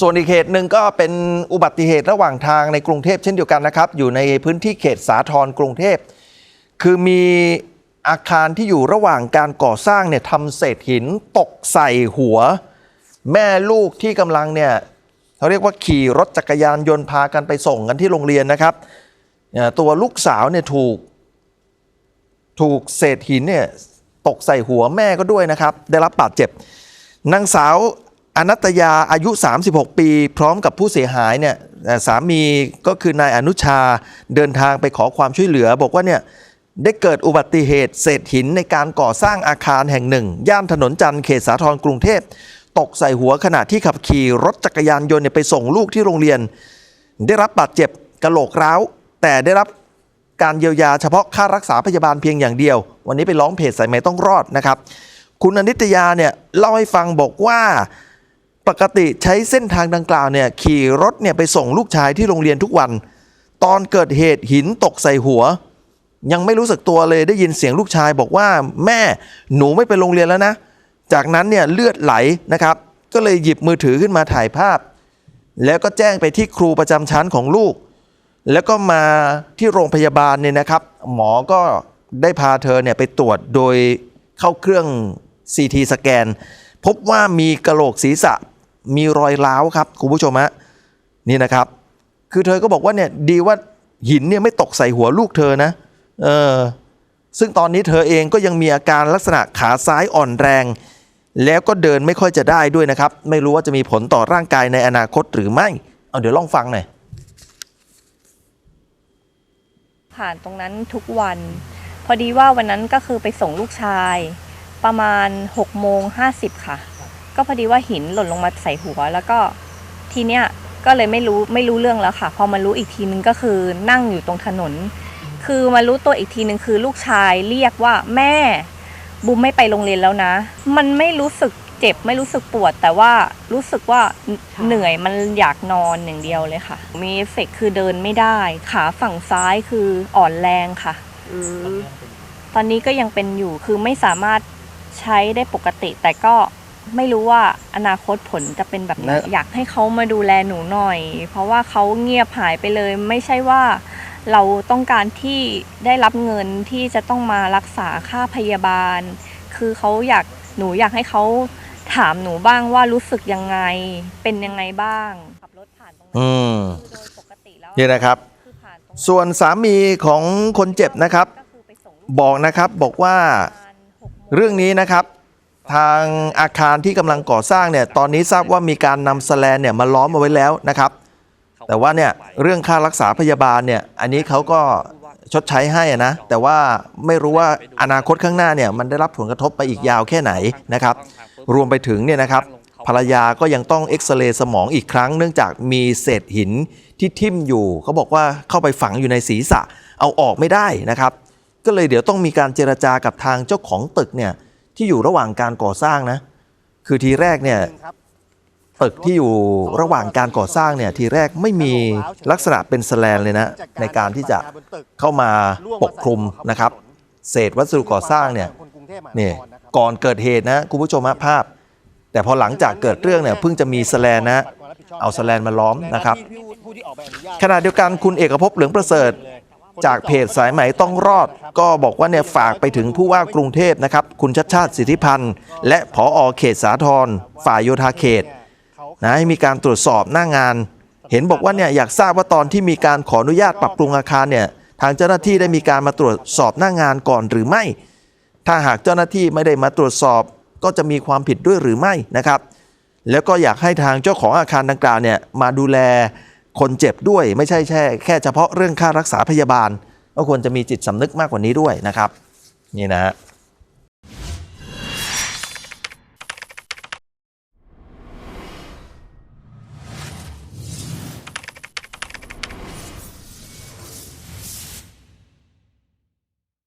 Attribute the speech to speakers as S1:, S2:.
S1: ส่วนอีกเหตุหนึ่งก็เป็นอุบัติเหตุระหว่างทางในกรุงเทพเช่นเดียวกันนะครับ อยู่ในพื้นที่เขตสาทรกรุงเทพ คือมีอาคารที่อยู่ระหว่างการก่อสร้างเนี่ยทำเศษหินตกใส่หัว แม่ลูกที่กำลังเนี่ยเขาเรียกว่าขี่รถจักรยานยนต์พากันไปส่งกันที่โรงเรียนนะครับ ตัวลูกสาวเนี่ยถูก ถูกเศษหินเนี่ยตกใส่หัวแม่ก็ด้วยนะครับ ได้รับบาดเจ็บนางสาว อนัตยาอายุ 36 ปี พร้อมกับผู้เสียหายเนี่ยสามีก็คือนายอนุชาเดินทางไปขอความช่วยเหลือ บอกว่าเนี่ยได้เกิดอุบัติเหตุเศษหินในการก่อสร้างอาคารแห่งหนึ่ง ย่านถนนจันทร์เขตสาทรกรุงเทพ ตกใส่หัวขณะที่ขับขี่รถจักรยานยนต์ไปส่งลูกที่โรงเรียน ได้รับบาดเจ็บกระโหลกร้าว แต่ได้รับการเยียวยาเฉพาะค่ารักษาพยาบาลเพียงอย่างเดียว วันนี้ไปร้องเพจสายไหมต้องรอดนะครับ คุณอนิตยาเนี่ยเล่าให้ฟังบอกว่า ปกติใช้เส้นทางดังกล่าวเนี่ยขี่รถเนี่ยไปส่งลูกชายที่โรงเรียนทุกวัน ตอนเกิดเหตุหินตกใส่หัว ยังไม่รู้สึกตัวเลยได้ยินเสียงลูกชายบอกว่าแม่หนูไม่ไปโรงเรียนแล้วนะ จากนั้นเนี่ยเลือดไหลนะครับ ก็เลยหยิบมือถือขึ้นมาถ่ายภาพ แล้วก็แจ้งไปที่ครูประจำชั้นของลูก แล้วก็มาที่โรงพยาบาลเนี่ยนะครับ หมอก็ได้พาเธอเนี่ยไปตรวจโดยเข้าเครื่อง CT สแกน พบว่ามีกระโหลกศีรษะ มีรอยร้าวครับคุณผู้ชมฮะนี่นะครับ คือเธอก็บอกว่าเนี่ยดีว่าหินเนี่ยไม่ตกใส่หัวลูกเธอนะเออซึ่งตอนนี้เธอเองก็ยังมีอาการลักษณะขาซ้ายอ่อนแรง แล้วก็เดินไม่ค่อยจะได้ด้วยนะครับ ไม่รู้ว่าจะมีผลต่อร่างกายในอนาคตหรือไม่เอาเดี๋ยวลองฟังหน่อย
S2: ผ่านตรงนั้นทุกวัน พอดีว่าวันนั้นก็คือไปส่งลูกชาย ประมาณ6โมง50ค่ะ ก็พอดีว่าหินหล่นลงมาใส่หัว แล้วก็ทีเนี้ยก็เลยไม่รู้ไม่รู้เรื่องแล้วค่ะ พอมารู้อีกทีนึงก็คือนั่งอยู่ตรงถนน คือมารู้ตัวอีกทีนึงคือลูกชายเรียกว่าแม่บูมไม่ไปโรงเรียนแล้วนะ มันไม่รู้สึกเจ็บไม่รู้สึกปวด แต่ว่ารู้สึกว่าเหนื่อยมันอยากนอนอย่างเดียวเลยค่ะ มีเอฟเฟกต์คือเดินไม่ได้ ขาฝั่งซ้ายคืออ่อนแรงค่ะ
S3: อืม
S2: ตอนนี้ก็ยังเป็นอยู่คือไม่สามารถใช้ได้ปกติแต่ก็ ไม่รู้ว่าอนาคตผลจะเป็นแบบไหน
S1: นะ
S2: อยากให้เขามาดูแลหนูหน่อย เพราะว่าเขาเงียบหายไปเลย ไม่ใช่ว่าเราต้องการที่ได้รับเงินที่จะต้องมารักษาค่าพยาบาล คือเขาอยากหนูอยากให้เขาถามหนูบ้างว่ารู้สึกยังไง เป็นยังไงบ้างขับรถผ่านตรงนั้น
S1: อืม
S2: คือโดยปกติแล้ว
S1: นี่นะครับ
S2: คือผ่านตรง
S1: ส่วนสามีของคนเจ็บนะครับ
S2: ก็คือไปส่งลู
S1: บอกนะครับบอกว่า
S2: ประมาณหกโมง
S1: เรื่องนี้นะครับ ทางอาคารที่กำลังก่อสร้างเนี่ยตอนนี้ทราบว่ามีการนำแสแลนเนี่ยมาล้อมเอาไว้แล้วนะครับ แต่ว่าเนี่ยเรื่องค่ารักษาพยาบาลเนี่ยอันนี้เขาก็ชดใช้ให้อะนะ แต่ว่าไม่รู้ว่าอนาคตข้างหน้าเนี่ยมันได้รับผลกระทบไปอีกยาวแค่ไหนนะครับ รวมไปถึงเนี่ยนะครับภรรยาก็ยังต้องเอ็กซเรย์สมองอีกครั้ง เนื่องจากมีเศษหินที่ทิ่มอยู่เขาบอกว่าเข้าไปฝังอยู่ในศีรษะเอาออกไม่ได้นะครับ ก็เลยเดี๋ยวต้องมีการเจรจากับทางเจ้าของตึกเนี่ย ที่อยู่ระหว่างการก่อสร้างนะ คือทีแรกเนี่ยตึกที่อยู่ระหว่างการก่อสร้างเนี่ยทีแรกไม่มีลักษณะเป็นแสแลนเลยนะในการที่จะเข้ามาปกคลุมนะครับ เศษวัสดุก่อสร้างเนี่ยนี่ก่อนเกิดเหตุนะคุณผู้ชมฮะภาพ แต่พอหลังจากเกิดเรื่องเนี่ยเพิ่งจะมีแสแลนนะเอาแสแลนมาล้อมนะครับขณะเดียวกันคุณเอกภพเหลืองประเสริฐ จากเพจสายไหมต้องรอด ก็บอกว่าเนี่ยฝากไปถึงผู้ว่ากรุงเทพนะครับ คุณชัดชาติสิทธิพันธ์ และผอเขตสาทรฝ่ายโยธาเขตนะให้มีการตรวจสอบหน้างาน เห็นบอกว่าเนี่ยอยากทราบว่าตอนที่มีการขออนุญาตปรับปรุงอาคารเนี่ยทางเจ้าหน้าที่ได้มีการมาตรวจสอบหน้างานก่อนหรือไม่ ถ้าหากเจ้าหน้าที่ไม่ได้มาตรวจสอบ ก็จะมีความผิดด้วยหรือไม่นะครับ แล้วก็อยากให้ทางเจ้าของอาคารดังกล่าวเนี่ยมาดูแล คนเจ็บด้วยไม่ใช่แค่แค่เฉพาะเรื่องค่ารักษาพยาบาล ก็ควรจะมีจิตสำนึกมากกว่านี้ด้วยนะครับ นี่นะฮะ